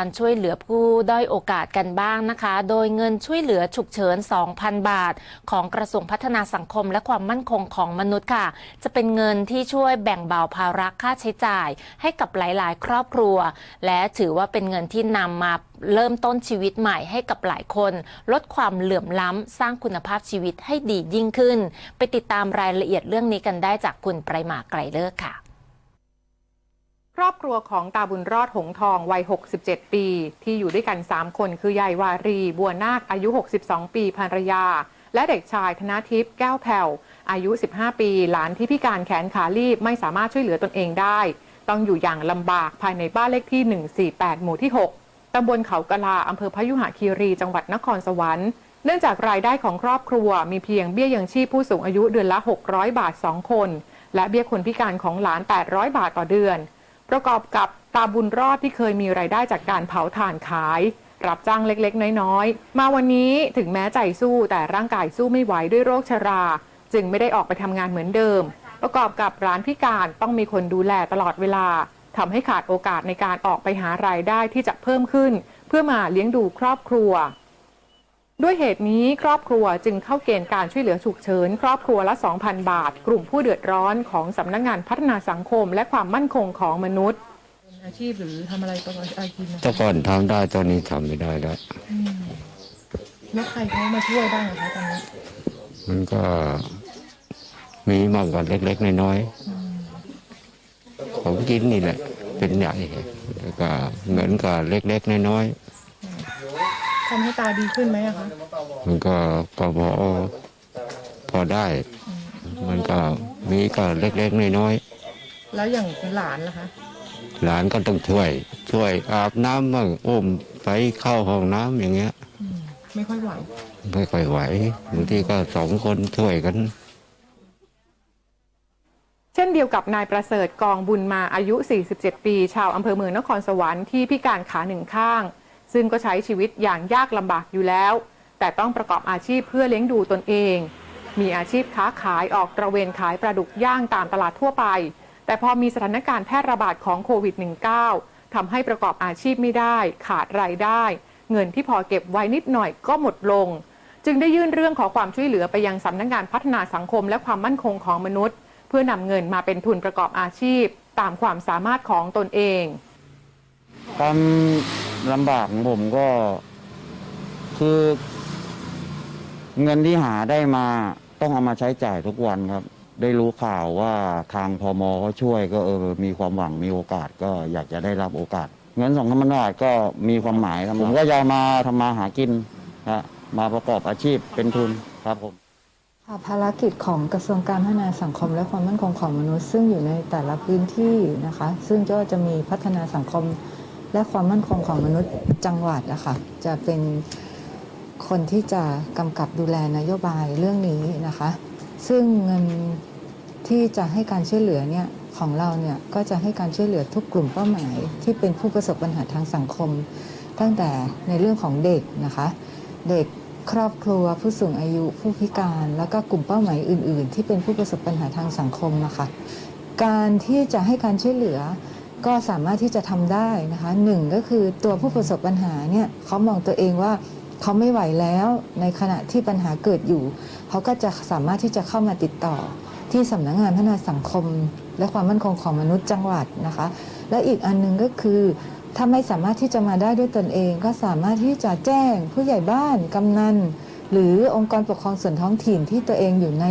การช่วยเหลือผู้ด้อยโอกาสกันบ้างนะคะ โดยเงินช่วยเหลือฉุกเฉิน 2,000 บาท ของกระทรวงพัฒนาสังคมและความมั่นคงของมนุษย์ค่ะ จะเป็นเงินที่ช่วยแบ่งเบาภาระค่าใช้จ่าย ให้กับหลาย ๆ ครอบครัว และถือว่าเป็นเงินที่นำมาเริ่มต้นชีวิตใหม่ให้กับหลายคน ลดความเหลื่อมล้ำ สร้างคุณภาพชีวิตให้ดียิ่งขึ้น ไปติดตามรายละเอียดเรื่องนี้กันได้จากคุณไประมาไกรเลิกค่ะ รอบครัวของตาบุญรอดหงทองวัย 67 ปี ที่อยู่ด้วยกัน 3 คน คือยายวารี บัวนาคอายุ 62 ปีภรรยา และเด็กชายธนาทิพย์แก้วแผ่ว อายุ 15 ปี หลานที่พิการแขนขาลีบไม่สามารถช่วยเหลือตนเองได้ ต้องอยู่อย่างลำบากภายในบ้านเลขที่ 148 หมู่ที่ 6 ตำบลเขากะลาอำเภอพยุหคีรี จังหวัดนครสวรรค์ เนื่องจากรายได้ของครอบครัวมีเพียงเบี้ยยังชีพผู้สูงอายุเดือนละ 600 บาท 2 คน และเบี้ยคนพิการของหลาน 800 บาทต่อเดือน ประกอบกับตาบุญรอดที่เคยมีรายได้จากการเผาถ่านขาย รับจ้างเล็กๆ น้อยๆ มาวันนี้ถึงแม้ใจสู้แต่ร่างกายสู้ไม่ไหวด้วยโรคชรา จึงไม่ได้ออกไปทำงานเหมือนเดิม ประกอบกับร้านพิการต้องมีคนดูแลตลอดเวลาทำให้ขาดโอกาสในการออกไปหารายได้ที่จะเพิ่มขึ้น เพื่อมาเลี้ยงดูครอบครัว ด้วยเหตุนี้ครอบครัวจึงเข้าเกณฑ์การช่วยเหลือฉุกเฉิน ครอบครัวละ 2,000 บาท กลุ่มผู้เดือดร้อนของสำนักงงานพัฒนาสังคม และความมั่นคงของมนุษย์เป็นอาชีพหรือทำอะไรประกอบอาชีพนะแต่ก่อนทำได้ตอนนี้ทำไม่ได้แล้ว แล้วใครเขามาช่วยบ้างอะคะตอนนี้มันก็มีมากกว่าเล็กๆน้อยๆของกินนี่แหละเป็นใหญ่แล้วก็เงินก็เล็กๆน้อย ทำให้ตาดีขึ้นไหมอะคะๆมันก็ก็พอพอได้ มันก็มีก็เล็กๆน้อยแล้วอย่างหลานล่ะคะ ๆหลานก็ต้องช่วย ช่วยอาบน้ำบ้างอุ้มไปเข้าห้องน้ำอย่างเงี้ยไม่ค่อยไหว ไม่ค่อยไหวบางทีก็สองคนช่วยกัน เช่นเดียวกับนายประเสริฐกองบุญมาอายุ 47 ปี ชาวอำเภอเมืองนครสวรรค์ที่พิการขาหนึ่งข้าง ซึ่งก็ใช้ชีวิตอย่างยากลำบากอยู่แล้ว แต่ต้องประกอบอาชีพเพื่อเลี้ยงดูตนเอง มีอาชีพค้าขายออกตระเวนขายปลาดุกย่างตามตลาดทั่วไป แต่พอมีสถานการณ์แพร่ระบาดของโควิด -19 ทำให้ประกอบอาชีพไม่ได้ ขาดรายได้ เงินที่พอเก็บไว้นิดหน่อยก็หมดลง จึงได้ยื่นเรื่องขอความช่วยเหลือไปยังสำนักงานพัฒนาสังคมและความมั่นคงของมนุษย์ เพื่อนำเงินมาเป็นทุนประกอบอาชีพ ตามความสามารถของตนเองความ ลำบากของผมก็คือ เงินที่หาได้มาต้องเอามาใช้จ่ายทุกวันครับ ได้รู้ข่าวว่าทางพมเขาช่วยก็เออมีความหวังมีโอกาสก็อยากจะได้รับโอกาส เงินสองพันบาทก็มีความหมายครับผมก็จะเอามาทำมาหากินนะมาประกอบอาชีพเป็นทุนครับผมค่ะภารกิจของกระทรวงการพัฒนาสังคมและความมั่นคงของมนุษย์ ซึ่งอยู่ในแต่ละพื้นที่นะคะ ซึ่งก็จะมีพัฒนาสังคม และความมั่นคงของมนุษย์จังหวัดนะคะจะเป็นคนที่จะกำกับดูแลนโยบายเรื่องนี้นะคะ ซึ่งเงินที่จะให้การช่วยเหลือเนี่ยของเราเนี่ยก็จะให้การช่วยเหลือทุกกลุ่มเป้าหมาย ที่เป็นผู้ประสบปัญหาทางสังคม ตั้งแต่ในเรื่องของเด็กนะคะ เด็กครอบครัวผู้สูงอายุผู้พิการ แล้วก็กลุ่มเป้าหมายอื่น ๆ ที่เป็นผู้ประสบปัญหาทางสังคมนะคะการที่จะให้การช่วยเหลือ ก็สามารถที่จะทำได้นะคะหนึ่งก็คือตัวผู้ประสบปัญหาเนี่ยเขามองตัวเองว่าเขาไม่ไหวแล้วในขณะที่ปัญหาเกิดอยู่ เขาก็จะสามารถที่จะเข้ามาติดต่อ ที่สำนักงานพัฒนาสังคม และความมั่นคงของมนุษย์จังหวัดนะคะ และอีกอันหนึ่งก็คือถ้าไม่สามารถที่จะมาได้ด้วยตนเอง ก็สามารถที่จะแจ้งผู้ใหญ่บ้านกำนันหรือองค์กรปกครองส่วนท้องถิ่นที่ตัวเองอยู่ใน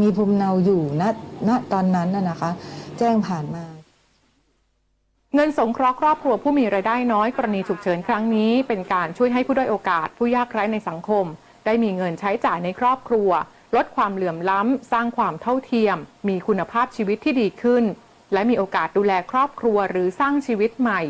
มีภูมิเนาอยู่ณณตอนนั้นนะคะ แจ้งผ่านมา เงินสงเคราะห์ครอบครัวผู้มีรายได้น้อยกรณีฉุกเฉินครั้งนี้ เป็นการช่วยให้ผู้ด้อยโอกาสผู้ยากไร้ในสังคม ได้มีเงินใช้จ่ายในครอบครัว ลดความเหลื่อมล้ำ สร้างความเท่าเทียม มีคุณภาพชีวิตที่ดีขึ้น และมีโอกาสดูแลครอบครัวหรือสร้างชีวิตใหม่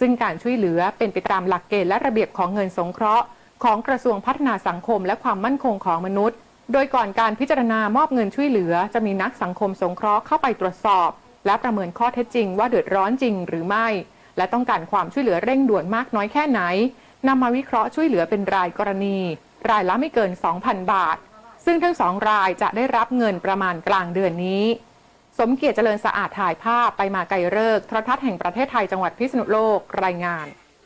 ซึ่งการช่วยเหลือเป็นไปตามหลักเกณฑ์และระเบียบของเงินสงเคราะห์ ของกระทรวงพัฒนาสังคมและความมั่นคงของมนุษย์ โดยก่อนการพิจารณามอบเงินช่วยเหลือ จะมีนักสังคมสงเคราะห์เข้าไปตรวจสอบ และประเมินข้อเท็จจริงว่าเดือดร้อนจริงหรือไม่ และต้องการความช่วยเหลือเร่งด่วนมากน้อยแค่ไหนนำมาวิเคราะห์ช่วยเหลือเป็นรายกรณี รายละไม่เกิน 2,000 บาท ซึ่งทั้งสองรายจะได้รับเงินประมาณกลางเดือนนี้ สมเกียรติเจริญสะอาดถ่ายภาพไปมาไกลเลิกทรทัศน์แห่งประเทศไทยจังหวัดพิษณุโลกรายงาน